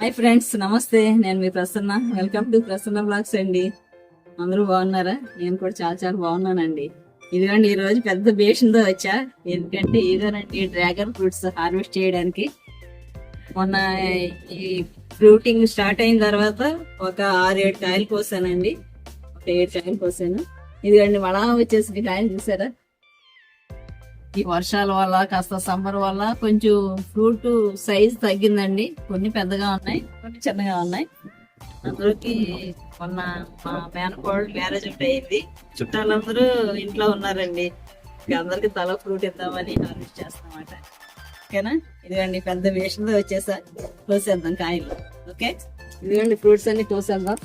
Hi friends నమస్తే. నేను మీ Prasanna. Welcome to Prasanna blogs అండి. అందరూ బాగున్నారా? నేను కూడా చాలా చాలా బాగున్నానండి. ఇదిగోండి ఈరోజు పెద్ద బేషన్తో వచ్చా. ఎందుకంటే ఇదేనండి డ్రాగన్ ఫ్రూట్స్ హార్వెస్ట్ చేయడానికి. మొన్న ఈ ఫ్రూటింగ్ స్టార్ట్ అయిన తర్వాత ఒక ఆరు ఏడు కాయలు కోసానండి. ఒక ఏడు కాయలు కోసాను. ఇదిగోండి మళ్ళా వచ్చేసి కాయలు చూసారా? ఈ వర్షాల వల్ల కాస్త సమ్మర్ వల్ల కొంచెం ఫ్రూట్ సైజ్ తగ్గిందండి. కొన్ని పెద్దగా ఉన్నాయి కొన్ని చిన్నగా ఉన్నాయి. అందరికి మొన్న మా మేనకోడలు మ్యారేజ్ ఒకటి అయింది. చుట్టాలందరూ ఇంట్లో ఉన్నారండి. అందరికి తల ఫ్రూట్ ఇద్దామని హార్వెస్ట్ చేస్తామట ఓకేనా? ఇదిగోండి పెద్ద వేషంతో వచ్చేసా. కోసేద్దాం కాయలు. ఓకే? ఇదిగోండి ఫ్రూట్స్ అన్ని కోసేద్దాం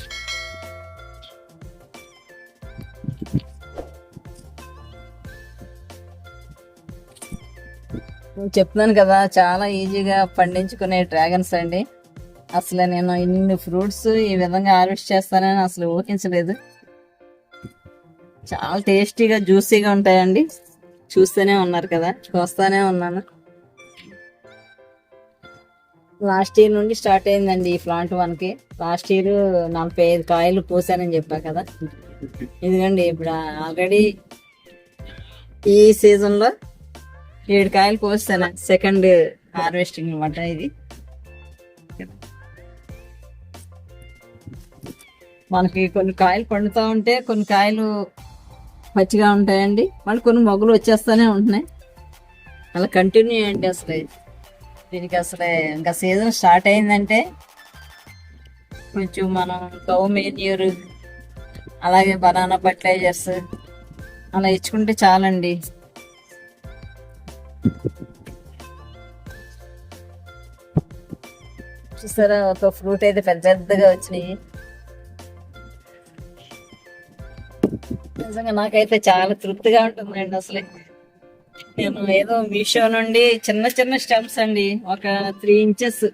చెప్తున్నాను కదా చాలా ఈజీగా పండించుకునే డ్రాగన్స్ అండి. అసలు నేను ఇన్ని ఫ్రూట్స్ ఈ విధంగా హార్వెస్ట్ చేస్తానని అసలు ఊహించలేదు. చాలా టేస్టీగా జ్యూసీగా ఉంటాయండి. చూస్తూనే ఉన్నారు కదా చూస్తానే ఉన్నాను. లాస్ట్ ఇయర్ నుండి స్టార్ట్ అయిందండి ఈ ప్లాంట్ వన్కి లాస్ట్ ఇయర్ నలభై ఐదు కాయలు పోసానని చెప్పా కదా. ఇదిగండి ఇప్పుడు ఆల్రెడీ ఈ సీజన్లో ఏడు కాయలు కోస్తాను. సెకండ్ హార్వెస్టింగ్ అనమాట ఇది. మనకి కొన్ని కాయలు పండుతూ ఉంటే కొన్ని కాయలు పచ్చిగా ఉంటాయండి. మళ్ళీ కొన్ని మొగ్గులు వచ్చేస్తూనే ఉంటున్నాయి. అలా కంటిన్యూ అయ్యండి అసలు. దీనికి అసలు ఇంకా సీజన్ స్టార్ట్ అయిందంటే కొంచెం మనం గౌ మేన్యూర్ అలాగే బనానా ఫర్టిలైజర్స్ అలా ఇచ్చుకుంటే చాలండి. చూసారా ఒక ఫ్రూట్ అయితే పెద్ద పెద్దగా వచ్చినాయి. నిజంగా నాకైతే చాలా తృప్తిగా ఉంటుందండి అసలు. నేను ఏదో మీషో నుండి చిన్న చిన్న స్టెమ్స్ అండి ఒక త్రీ ఇంచెస్.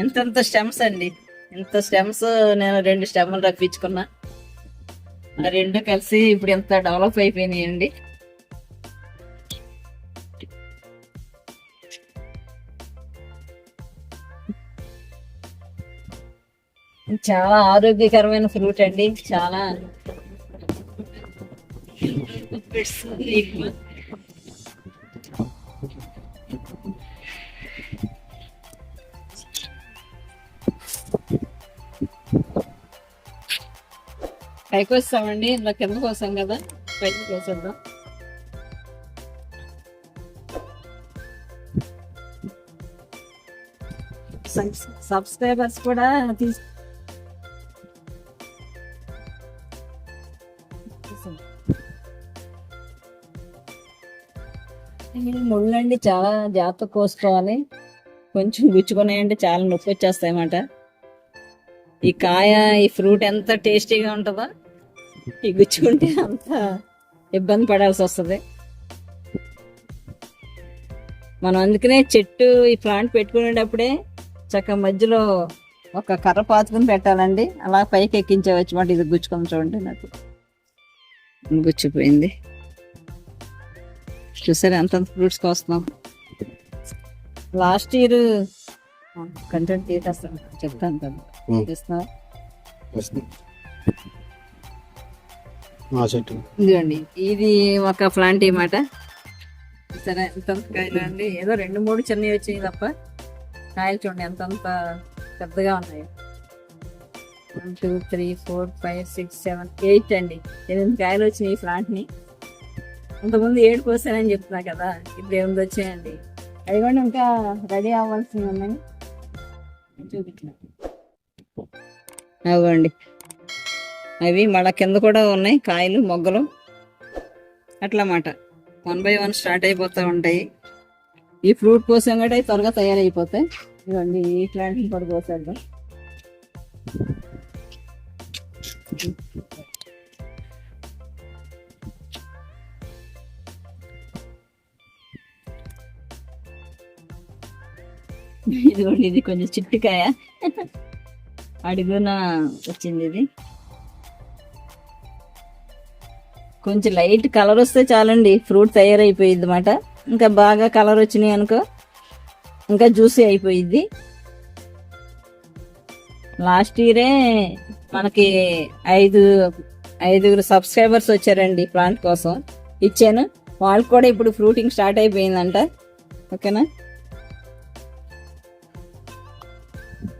ఇంతంత స్టెమ్స్ అండి. ఇంత స్టెమ్స్ నేను రెండు స్టెమ్లు రప్పించుకున్నా. ఆ రెండు కలిసి ఇప్పుడు ఎంత డెవలప్ అయిపోయినాయండి. చాలా ఆరోగ్యకరమైన ఫ్రూట్ అండి. చాలా పైకి వస్తామండి ఇందులో కింద కోసం కదా. పైకి కోసేద్దాం సబ్స్క్రైబర్స్ కూడా తీసు ముళ్ళండి చాలా జాగ్రత్త కోసుకోవాలి కొంచెం గుచ్చుకున్నాయంటే చాలా నొప్పి వచ్చేస్తాయి అన్నమాట ఈ కాయ ఈ ఫ్రూట్ ఎంత టేస్టీగా ఉంటుందో ఈ గుచ్చుకుంటే అంత ఇబ్బంది పడాల్సి వస్తుంది. మనం అందుకనే చెట్టు ఈ ప్లాంట్ పెట్టుకునేటప్పుడే చక్క మధ్యలో ఒక కర్ర పాతుకుని పెట్టాలండి. అలా పైకి ఎక్కించవచ్చు మాట ఇది గుచ్చుకొని చూడండి నాకు. గుచ్చిపోయింది. చూసారా ఎంత ఫ్రూట్స్ కోస్తున్నాం లాస్ట్ ఇయర్ కంటెంట్ తీసేస్తాను చెప్తాను కదా చెట్టు ఇదిగోండి ఇది ఒక ప్లాంట్ అన్నమాట సరే ఎంత కాయలు అండి ఏదో రెండు మూడు చిన్నవి వచ్చినాయి తప్ప కాయలు చూడండి ఎంతంత పెద్దగా ఉన్నాయి one two three four five six seven eight అండి ఎనిమిది కాయలు వచ్చినాయి ఈ ప్లాంట్ని ఇంతకుముందు ఏడు కోసానని చెప్తున్నా కదా ఇప్పుడు ఏముంది వచ్చాయండి అది కూడా ఇంకా రెడీ అవ్వాల్సింది ఉందని చూపించిన. అవ్వండి. అవి మళ్ళా కింద కూడా ఉన్నాయి కాయలు మొగ్గలు. అట్లా మాట వన్ బై వన్ స్టార్ట్ అయిపోతూ ఉంటాయి. ఈ ఫ్రూట్ కోసం కూడా అవి త్వరగా తయారైపోతాయి. ఇదిగోండి ఈ ప్లాంట్ని కూడా కోసేద్దాం. ఇదిగోండి ఇది కొంచెం చిట్టుకాయ. అడుగున వచ్చింది ఇది. కొంచెం లైట్ కలర్ వస్తే చాలండి ఫ్రూట్ తయారైపోయింది అనమాట ఇంకా బాగా కలర్ వచ్చినాయి అనుకో ఇంకా జ్యూసీ అయిపోయింది లాస్ట్ ఇయరే మనకి ఐదు ఐదుగురు సబ్స్క్రైబర్స్ వచ్చారండి ప్లాంట్ కోసం. ఇచ్చాను. వాళ్ళకి కూడా ఇప్పుడు ఫ్రూటింగ్ స్టార్ట్ అయిపోయిందంట. ఓకేనా?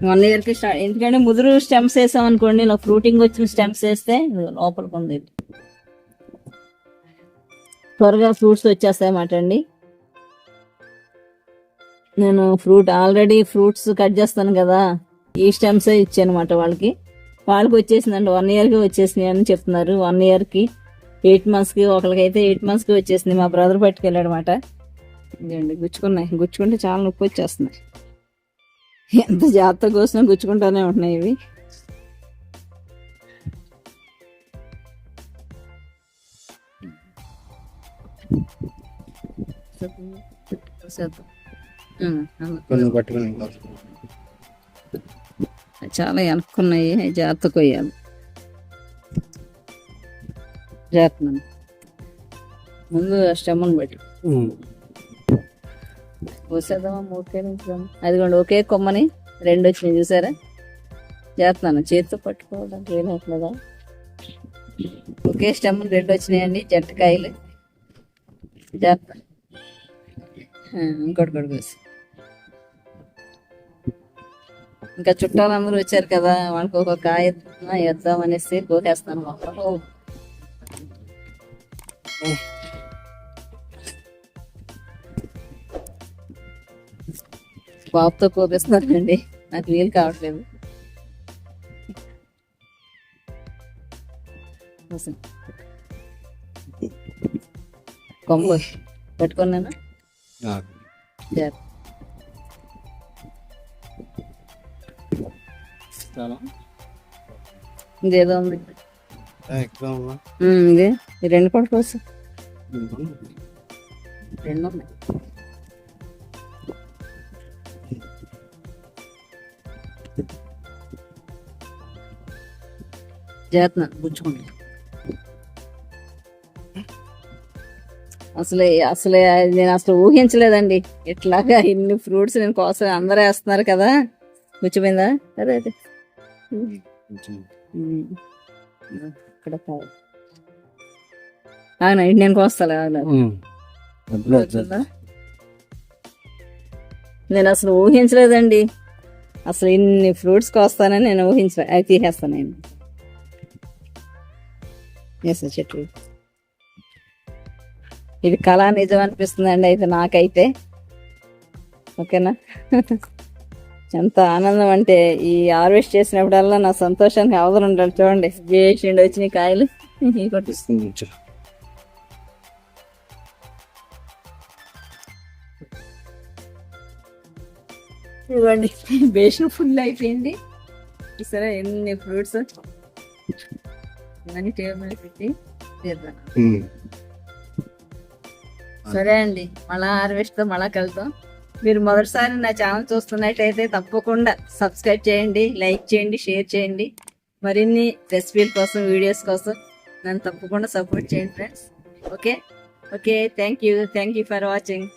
వన్ ఇయర్కి స్టార్ట్. ఎందుకంటే ముదురు స్టెమ్స్ వేసాం అనుకోండి నాకు ఫ్రూటింగ్ వచ్చిన స్టెమ్స్ వేస్తే లోపలికి ఉంది. త్వరగా ఫ్రూట్స్ వచ్చేస్తాయి అన్నమాట అండి. నేను ఫ్రూట్ ఆల్రెడీ ఫ్రూట్స్ కట్ చేస్తాను కదా ఈ స్టెమ్స్ ఇచ్చానమాట వాళ్ళకి. వాళ్ళకి వచ్చేసిందండి వన్ ఇయర్కి వచ్చేసినాయి అని చెప్తున్నారు. వన్ ఇయర్కి ఎయిట్ మంత్స్కి ఒకరికైతే ఎయిట్ మంత్స్కి వచ్చేసింది మా బ్రదర్ పట్టుకెళ్ళాడు అనమాట ఇదండి గుచ్చుకున్నాయి. గుచ్చుకుంటే చాలా నొప్పి వచ్చేస్తున్నాయి ఎంత జాగ్రత్త కోసం గుచ్చుకుంటానే ఉంటున్నాయి ఇవి. చాలా వెనక్కున్నాయి జాగ్రత్త కొయ్యాలి. జాగ్రత్త. ముందు స్టెమ్మను బట్టి కోసేద్దామా మూడుకాయలు ఉంచుదామా అదిగోండి ఒకే కొమ్మని రెండు వచ్చినాయి చూసారా? చేస్తున్నాను. చేతితో పట్టుకోవడానికి వీలవుతుందా ఒకే స్టెమ్ రెండు వచ్చినాయండి జట్టకాయలు జాగ్రత్త ఇంకోటి కూడా కోసి. ఇంకా చుట్టాలందరూ వచ్చారు కదా వాళ్ళకి ఒక కాయ వేద్దాం అనేసి కోసేస్తాను మొక్కలు బాబుతో కోపిస్తున్నానండి నాకు వీలు కావట్లేదు. కొమ్ము పెట్టుకున్నాను? ఇదేదో ఉంది. ఇదే. రెండు కూడా కోసం రెండు ఉన్నాయి. జాగ్రత్త గుచ్చుకుంటా అసలు అసలు నేను అసలు ఊహించలేదండి. ఇట్లాగా ఇన్ని ఫ్రూట్స్ నేను కోసం అందరూ వేస్తున్నారు కదా. గుచ్చిపోయిందా? అదే అదే. ఇక్కడ అవునా నేను. వచ్చిందా? నేను అసలు ఊహించలేదండి. అసలు ఇన్ని ఫ్రూట్స్ కోస్తానని నేను ఊహించలే. అవి తీసేస్తాను నేను వేసా చెట్లు ఇది కళా నిజం అనిపిస్తుందండి అయితే నాకైతే. ఓకేనా? ఎంత ఆనందం అంటే ఈ హార్వెస్ట్ చేసినప్పుడల్లా నా సంతోషానికి అవసరం ఉండాలి చూడండి. వేసిండి వచ్చినాయి కాయలు? ఇవి కొట్టి ఇస్తుంది కొంచెం. ఇవ్వండి బేషన్ ఫుల్ అయిపోయింది. సరే ఎన్ని ఫ్రూట్స్? ఇవన్నీ టేబుల్ పెట్టి ఉమ్. సరే అండి మళ్ళా హార్వెస్ట్తో మళ్ళా కలుద్దాం. మీరు మొదటిసారి నా ఛానల్ చూస్తున్నట్టయితే తప్పకుండా సబ్స్క్రైబ్ చేయండి లైక్ చేయండి షేర్ చేయండి. మరిన్ని రెసిపీల కోసం వీడియోస్ కోసం నన్ను తప్పకుండా సపోర్ట్ చేయండి friends. Okay? Okay thank you. Thank you for watching.